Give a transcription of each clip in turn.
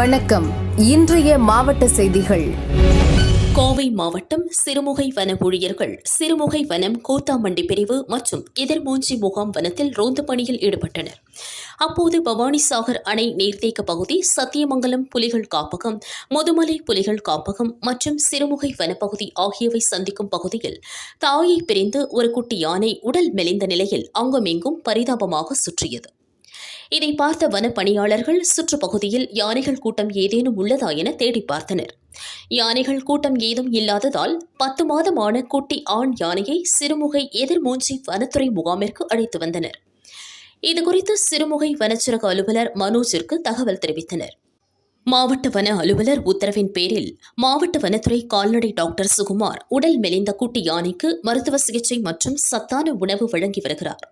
வணக்கம். இன்றைய மாவட்ட செய்திகள். கோவை மாவட்டம் சிறுமுகை வன ஊழியர்கள் சிறுமுகை வனம் கூத்தாமண்டி பிரிவு மற்றும் எதிர்மூஞ்சி முகாம் வனத்தில் ரோந்து பணியில் ஈடுபட்டனர். அப்போது பவானிசாகர் அணை நீர்த்தேக்க பகுதி சத்தியமங்கலம் புலிகள் காப்பகம் முதுமலை புலிகள் காப்பகம் மற்றும் சிறுமுகை வனப்பகுதி ஆகியவை சந்திக்கும் பகுதியில் தாயை பிரிந்து ஒரு குட்டி யானை உடல் மெலிந்த நிலையில் அங்குமிங்கும் பரிதாபமாக சுற்றியது. இதை பார்த்த வனப்பணியாளர்கள் சுற்றுப்பகுதியில் யானைகள் கூட்டம் ஏதேனும் உள்ளதா என தேடி பார்த்தனர். யானைகள் கூட்டம் ஏதும் இல்லாததால் பத்து மாதமான குட்டி ஆண் யானையை சிறுமுகை எதிர்மூஞ்சி வனத்துறை முகாமிற்கு அழைத்து வந்தனர். இதுகுறித்து சிறுமுகை வனச்சரக அலுவலர் மனோஜிற்கு தகவல் தெரிவித்தனர். மாவட்ட வன அலுவலர் உத்தரவின் பேரில் மாவட்ட வனத்துறை கால்நடை டாக்டர் சுகுமார் உடல் மெலிந்த குட்டி யானைக்கு மருத்துவ சிகிச்சை மற்றும் சத்தான உணவு வழங்கி வருகிறார்.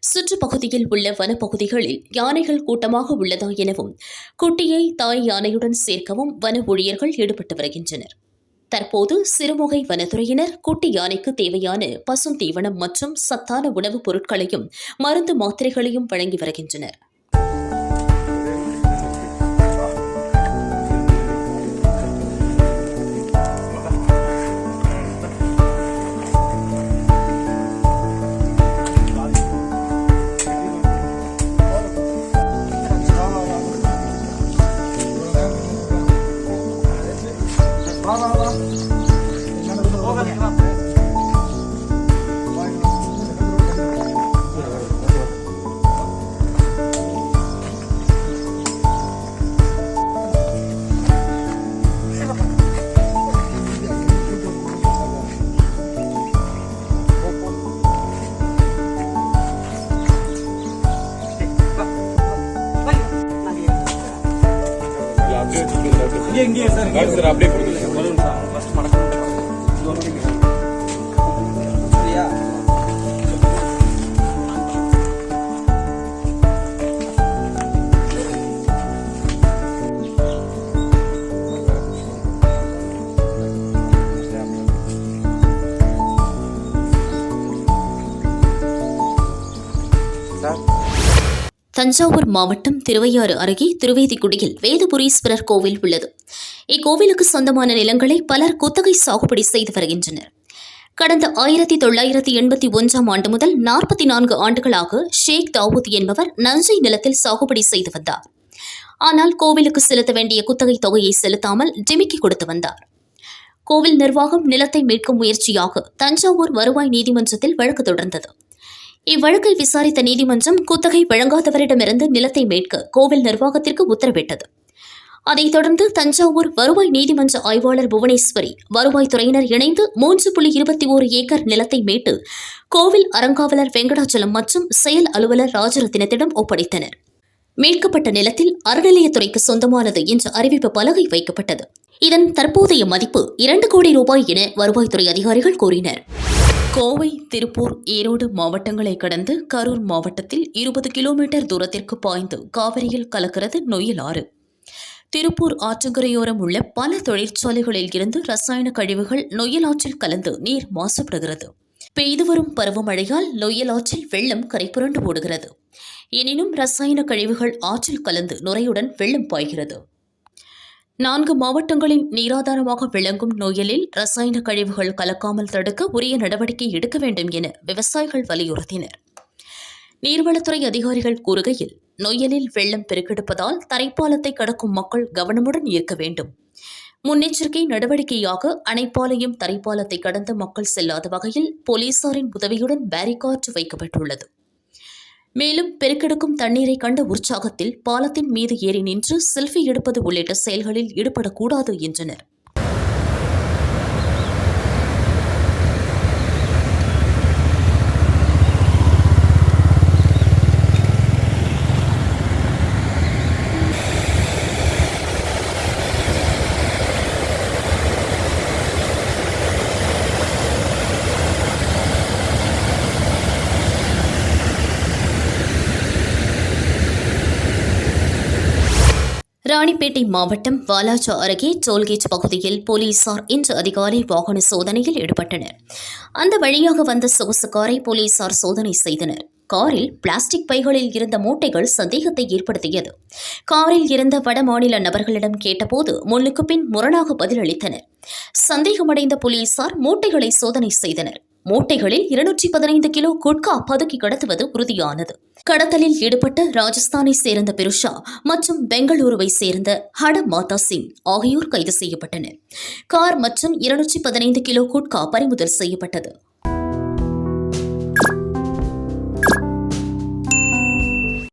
சுற்றுப்பகுதியில் உள்ள வனப்பகுதிகளில் யானைகள் கூட்டமாக உள்ளதா எனவும் குட்டியை தாய் யானையுடன் சேர்க்கவும் வன ஊழியர்கள் ஈடுபட்டு வருகின்றனர். தற்போது சிறுமுகை வனத்துறையினர் குட்டி யானைக்கு தேவையான பசும் தீவனம் மற்றும் சத்தான உணவுப் பொருட்களையும் மருந்து மாத்திரைகளையும் வழங்கி வருகின்றனர். 好了好。了 இங்கே இங்கே சார் அப்படியே கொடுங்க. சார். ஃபர்ஸ்ட் மடக்கம் தஞ்சாவூர் மாவட்டம் திருவையாறு அருகே திருவேதிக்குடியில் வேதபுரீஸ்வரர் கோவில் உள்ளது. இக்கோவிலுக்கு சொந்தமான நிலங்களை பலர் குத்தகை சாகுபடி செய்து வருகின்றனர். கடந்த ஆயிரத்தி தொள்ளாயிரத்தி எண்பத்தி ஒன்றாம் ஆண்டு முதல் நாற்பத்தி நான்கு ஆண்டுகளாக ஷேக் தாவூத் என்பவர் நஞ்சை நிலத்தில் சாகுபடி செய்து வந்தார். ஆனால் கோவிலுக்கு செலுத்த வேண்டிய குத்தகை தொகையை செலுத்தாமல் டிமிக்கி கொடுத்து வந்தார். கோவில் நிர்வாகம் நிலத்தை மீட்கும் முயற்சியாக தஞ்சாவூர் வருவாய் நீதிமன்றத்தில் வழக்கு தொடர்ந்தது. இவ்வழக்கை விசாரித்த நீதிமன்றம் குத்தகை வழங்காதவரிடமிருந்து நிலத்தை மீட்க கோவில் நிர்வாகத்திற்கு உத்தரவிட்டது. அதைத் தொடர்ந்து தஞ்சாவூர் வருவாய் நீதிமன்ற ஆய்வாளர் புவனேஸ்வரி வருவாய்த்துறையினர் இணைந்து மூன்று புள்ளி இருபத்தி ஓரு ஏக்கர் நிலத்தை மீட்டு கோவில் அறங்காவலர் வெங்கடாச்சலம் மற்றும் செயல் அலுவலர் ராஜரத்தினத்திடம் ஒப்படைத்தனர். மீட்கப்பட்ட நிலத்தில் அறநிலையத்துறைக்கு சொந்தமானது என்ற அறிவிப்பு பலகை வைக்கப்பட்டது. இதன் தற்போதைய மதிப்பு இரண்டு கோடி ரூபாய் என வருவாய்த்துறை அதிகாரிகள் கூறினர். கோவை திருப்பூர் ஈரோடு மாவட்டங்களை கடந்து கரூர் மாவட்டத்தில் இருபது கிலோமீட்டர் தூரத்திற்கு பாய்ந்து காவிரியில் கலக்கிறது நொயில் ஆறு. திருப்பூர் ஆற்றங்கரையோரம் உள்ள பல தொழிற்சாலைகளில் இருந்து ரசாயன கழிவுகள் நொயில் ஆற்றில் கலந்து நீர் மாசுபடுகிறது. பெய்து வரும் பருவமழையால் நொய்யல் ஆற்றில் வெள்ளம் கரைபுரண்டு ஓடுகிறது. எனினும் ரசாயன கழிவுகள் ஆற்றில் கலந்து நுரையுடன் வெள்ளம் பாய்கிறது. நான்கு மாவட்டங்களின் நீராதாரமாக விளங்கும் நோயலில் ரசாயன கழிவுகள் கலக்காமல் தடுக்க உரிய நடவடிக்கை எடுக்க வேண்டும் என விவசாயிகள் வலியுறுத்தினர். நீர்வளத்துறை அதிகாரிகள் கூறுகையில் நொய்யலில் வெள்ளம் பெருக்கெடுப்பதால் தரைப்பாலத்தை கடக்கும் மக்கள் கவனமுடன் இருக்க வேண்டும். முன்னெச்சரிக்கை நடவடிக்கையாக அணைப்பாலையும் தரைப்பாலத்தை கடந்த மக்கள் செல்லாத வகையில் போலீசாரின் உதவியுடன் பேரிகார்டு வைக்கப்பட்டுள்ளது. மேலும் பெருக்கெடுக்கும் தண்ணீரை கண்ட உற்சாகத்தில் பாலத்தின் மீது ஏறி நின்று செல்ஃபி எடுப்பது உள்ளிட்ட செயல்களில் ஈடுபடக்கூடாது என்றனர். ராணிப்பேட்டை மாவட்டம் வாலாஜா அருகே டோல்கேட் பகுதியில் போலீசார் இன்று அதிகாலை வாகன சோதனையில் ஈடுபட்டனர். அந்த வழியாக வந்த சொகுசு காரை போலீசார் சோதனை செய்தனர். காரில் பிளாஸ்டிக் பைகளில் இருந்த மூட்டைகள் சந்தேகத்தை ஏற்படுத்தியது. காரில் இருந்த வட மாநில நபர்களிடம் கேட்டபோது முன்னுக்கு பின் முரணாக பதிலளித்தனர். சந்தேகமடைந்த போலீசார் மூட்டைகளை சோதனை செய்தனர். மூட்டைகளில் இருநூற்றி பதினைந்து கிலோ குட்கா பதுக்கி கடத்துவது உறுதியானது. கடத்தலில் ஈடுபட்ட ராஜஸ்தானை சேர்ந்த பெருஷா மற்றும் பெங்களூருவை சேர்ந்த ஹட மாதா சிங் ஆகியோர் கைது செய்யப்பட்டனர். கார் மற்றும் இருநூற்றி பதினைந்து கிலோ குட்கா பறிமுதல் செய்யப்பட்டது.